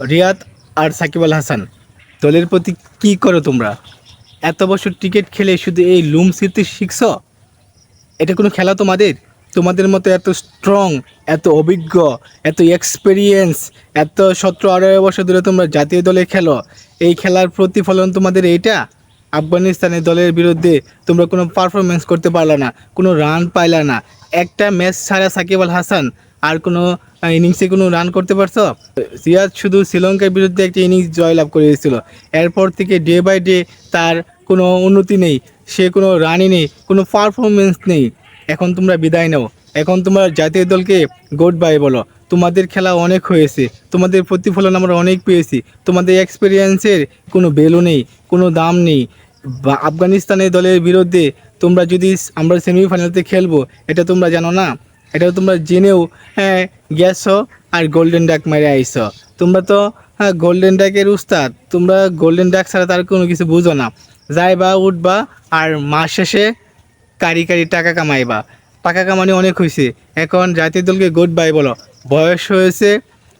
রিয়াদ আর সাকিব আল হাসান, দলের প্রতি কি করো তোমরা? এত বছর ক্রিকেট খেলে শুধু এই লুম স্মৃতি শিখছ? এটা কোনো খেলা তোমাদের? তোমাদের মতো এত স্ট্রং এত অভিজ্ঞ, এত এক্সপিরিয়েন্স এত সতেরো আঠারো বছর ধরে তোমরা জাতীয় দলে খেলো। এই খেলার প্রতিফলন তোমাদের এইটা? আফগানিস্তানের দলের বিরুদ্ধে তোমরা কোনো পারফরমেন্স করতে পারলে না, কোনো রান পাইলা না। একটা ম্যাচ ছাড়া সাকিব আল হাসান আর কোনো ইনিংসে কোনো রান করতে পারছ? সিরাজ শুধু শ্রীলঙ্কার বিরুদ্ধে একটি ইনিংস জয়লাভ করেছিল। এরপর থেকে ডে বাই ডে তার কোনো উন্নতি নেই, সে কোনো রানই নেই, কোনো পারফরমেন্স নেই। এখন তোমরা বিদায় নাও। এখন তোমরা জাতীয় দলকে গুড বাই বলো। তোমাদের খেলা অনেক হয়েছে। তোমাদের প্রতিফলন আমরা অনেক পেয়েছি। তোমাদের এক্সপিরিয়েন্সের কোনো ভ্যালু নেই, কোনো দাম নেই। আফগানিস্তানের দলের বিরুদ্ধে তোমরা যদি আমরা সেমিফাইনালতে খেলব, এটা তোমরা জানো না? এটা তোমরা জেনেও হ্যাঁ গেছো আর গোল্ডেন ডাক মেরে আইছো। তোমরা তো হ্যাঁ গোল্ডেন ডাকের উস্তাদ তোমরা গোল্ডেন ডাক ছাড়া তার কোনো কিছু বুঝো না। যাইবা উঠবা আর মাস শেষে কারি কারি টাকা কামাইবা। টাকা কামানি অনেক হয়েছে এখন জাতীয় দলকে গুড বাই বলো। বয়স হয়েছে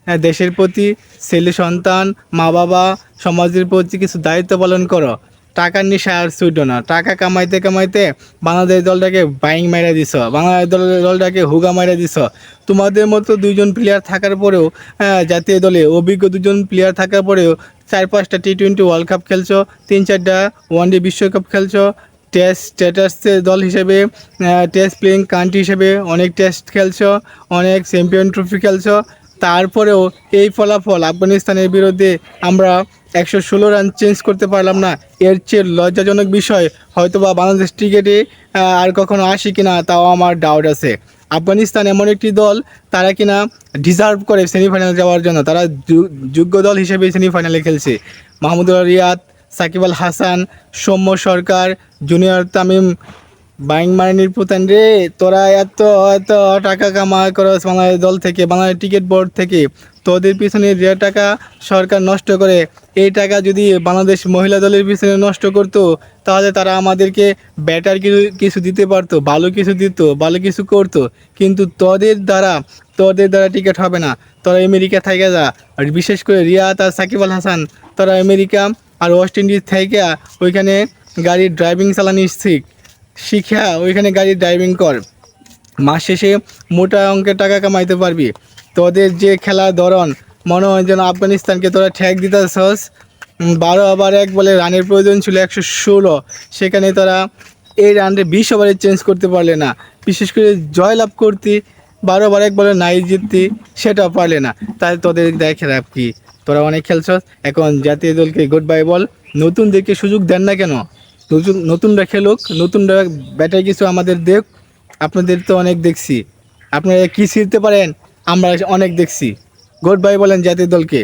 হ্যাঁ, দেশের প্রতি ছেলে সন্তান মা বাবা সমাজের প্রতি কিছু দায়িত্ব পালন করো। টাকার নিশা আর ছুটো না। টাকা কামাইতে কামাইতে বাংলাদেশ দলটাকে বাইং মেরে দিছ, বাংলাদেশ দলের দলটাকে হুগা মেরে দিছ। তোমাদের মতো দুইজন প্লেয়ার থাকার পরেও জাতীয় দলে অভিজ্ঞ দুজন প্লেয়ার থাকার পরেও চার পাঁচটা টি টোয়েন্টি ওয়ার্ল্ড কাপ খেলছো, তিন চারটা ওয়ানডে বিশ্বকাপ খেলছো। টেস্ট স্ট্যাটাসের দল হিসেবে টেস্ট প্লেয়িং কান্ট্রি হিসেবে অনেক টেস্ট খেলছো, অনেক চ্যাম্পিয়ন ট্রফি খেলছো। তারপরেও এই ফলাফল আফগানিস্তানের বিরুদ্ধে আমরা একশো ষোলো রান চেঞ্জ করতে পারলাম না। এর চেয়ে লজ্জাজনক বিষয় হয়তো বা বাংলাদেশ ক্রিকেটে আর কখনো আসি কিনা তাও আমার ডাউট আছে। আফগানিস্তান এমন একটি দল, তারা কিনা ডিজার্ভ করে সেমিফাইনাল যাওয়ার জন্য। তারা যোগ্য দল হিসেবে সেমিফাইনালে খেলছে। মাহমুদুল রিয়াদ, সাকিব আল হাসান, সৌম্য সরকার, জুনিয়র তামিম বাইং মারানির পুতান রে, তোরা এত এত টাকা কামাই করস বাংলাদেশ দল থেকে, বাংলাদেশ টিকিট বোর্ড থেকে। তোদের পিছনে যে টাকা সরকার নষ্ট করে, এই টাকা যদি বাংলাদেশ মহিলা দলের পিছনে নষ্ট করতো, তাহলে তারা আমাদেরকে ব্যাটার কিছু কিছু দিতে পারতো, ভালো কিছু দিত, ভালো কিছু করতো। কিন্তু তোদের দ্বারা তোদের দ্বারা টিকিট হবে না। তোরা আমেরিকা থেকে যা, আর বিশেষ করে রিয়াদ আর সাকিব আল হাসান, তোরা আমেরিকা আর ওয়েস্ট ইন্ডিজ থেকে ওইখানে গাড়ির ড্রাইভিং চালানি শিখ। শিখা, ওইখানে গাড়ি ড্রাইভিং কর। মাস শেষে মোটা অঙ্কের টাকা কামাইতে পারবি। তোদের যে খেলার ধরন, মনে হয় যেন আফগানিস্তানকে তোরা ঠ্যাক দিতেছস। বারো ওভার এক বলে রানের প্রয়োজন ছিল একশো ষোলো। সেখানে তারা এই রানটা বিশ ওভারে চেঞ্জ করতে পারলে না। বিশেষ করে জয়লাভ করতি, বারো ওভার এক বলে নাই জিততি, সেটাও পারলে না। তাই তোদের দেখে লাভ কি। তোরা অনেক খেলছস, এখন জাতীয় দলকে গুড বাই বল। নতুনদেরকে সুযোগ দেন না কেন? নতুন নতুনরা খেলুক নতুনরা ব্যাটারি কিছু আমাদের দেখ, আপনাদের তো অনেক দেখছি। আপনারা কি ছিঁড়তে পারেন, আমরা অনেক দেখছি। গোট বাই বলেন জাতীয় দলকে।